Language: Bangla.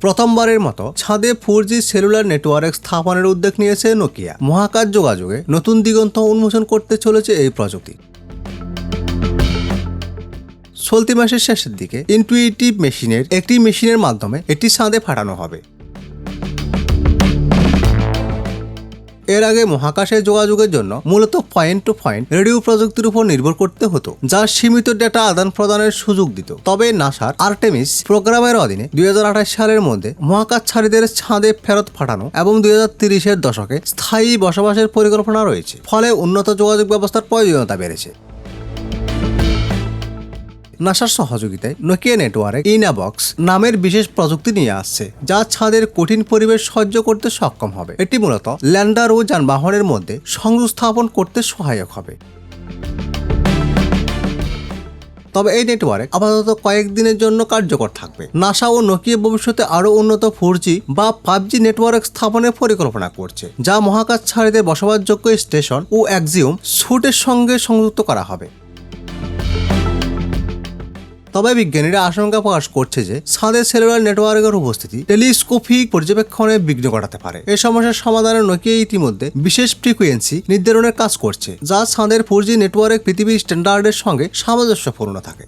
প্রথমবারের মতো ছাদে ফোর জি সেলুলার নেটওয়ার্ক স্থাপনের উদ্যোগ নিয়েছে নোকিয়া। মহাকাশ যোগাযোগে নতুন দিগন্ত উন্মোচন করতে চলেছে এই প্রযুক্তি। চলতি মাসের শেষের দিকে ইনটুইটিভ মেশিনের একটি মেশিনের মাধ্যমে এটি ছাদে ফাটানো হবে। এর আগে মহাকাশে যোগাযোগের জন্য মূলত পয়েন্ট টু পয়েন্ট রেডিও প্রযুক্তির উপর নির্ভর করতে হতো, যা সীমিত ডেটা আদান প্রদানের সুযোগ দিত। তবে নাসার আর্টেমিস প্রোগ্রামের অধীনে দুই হাজার আঠাশ সালের মধ্যে মহাকাশচারীদের ছাঁদে ফেরত পাঠানো এবং দুই এর দশকে স্থায়ী বসবাসের পরিকল্পনা রয়েছে। ফলে উন্নত যোগাযোগ ব্যবস্থার প্রয়োজনীয়তা বেড়েছে। নাসার সহযোগিতায় নোকিয়া নেটওয়ার্ক ইনাবক্স নামের বিশেষ প্রযুক্তি নিয়ে আসছে, যা ছাদের কঠিন পরিবেশ সহ্য করতে সক্ষম হবে। এটি মূলত ল্যান্ডার ও যানবাহনের মধ্যে সংযোগ স্থাপন করতে সহায়ক হবে। তবে এই নেটওয়ার্ক আপাতত কয়েকদিনের জন্য কার্যকর থাকবে। নাসা ও নোকিয়া ভবিষ্যতে আরও উন্নত ফোর বা ফাইভ নেটওয়ার্ক স্থাপনের পরিকল্পনা করছে, যা মহাকাশচারীদের বসবাসযোগ্য স্টেশন ও অ্যাক্সিওম স্যুটের সঙ্গে সংযুক্ত করা হবে। তবে বিজ্ঞানীরা আশঙ্কা প্রকাশ করছে যে ছাদের সেলুলার নেটওয়ার্কের উপস্থিতি টেলিস্কোপিক পর্যবেক্ষণে বিঘ্ন ঘটাতে পারে। এই সমস্যার সমাধানে নোকিয়া ইতিমধ্যে বিশেষ ফ্রিকুয়েন্সি নির্ধারণের কাজ করছে, যা ছাদের ফোর জি নেটওয়ার্ক পৃথিবীর স্ট্যান্ডার্ডের সঙ্গে সামঞ্জস্যপূর্ণ থাকে।